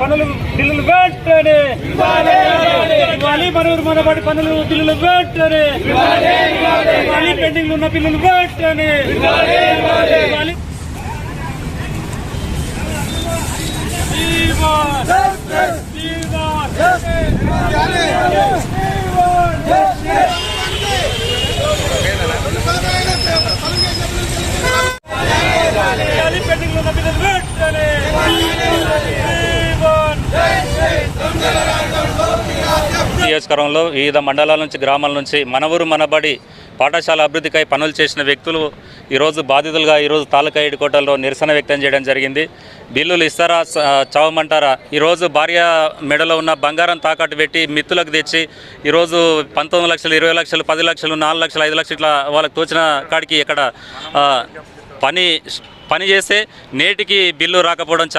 పనులు బిల్లులు వెంటనే. ఇవ్వాలి మనూరు మనబడి పనులు బిల్లులు వెంటనే. ఇవ్వాలి పెండింగ్ ఉన్న బిల్లులు వెంటనే. ఇవ్వాలి పెండింగ్ ఉన్న బిల్లులు వెంటనే జీవన్! నియోజకవర్గంలో వివిధ మండలాల నుంచి గ్రామాల నుంచి మన ఊరు మనబడి పాఠశాల అభివృద్ధికై పనులు చేసిన వ్యక్తులు ఈరోజు బాధితులుగా ఈరోజు తాలూకా కోటల్లో నిరసన వ్యక్తం చేయడం జరిగింది. బిల్లులు ఇస్తారా స- చావమంటారా? ఈరోజు భార్య మెడలో ఉన్న బంగారం తాకట్టు పెట్టి మిత్తులకు తెచ్చి ఈరోజు పంతొమ్మిది లక్షలు ఇరవై లక్షలు పది లక్షలు నాలుగు లక్షలు ఐదు లక్షలు ఇట్లా వాళ్ళకి తోచిన కాడికి ఇక్కడ పని పని చేస్తే నేటికి బిల్లు రాకపోవడం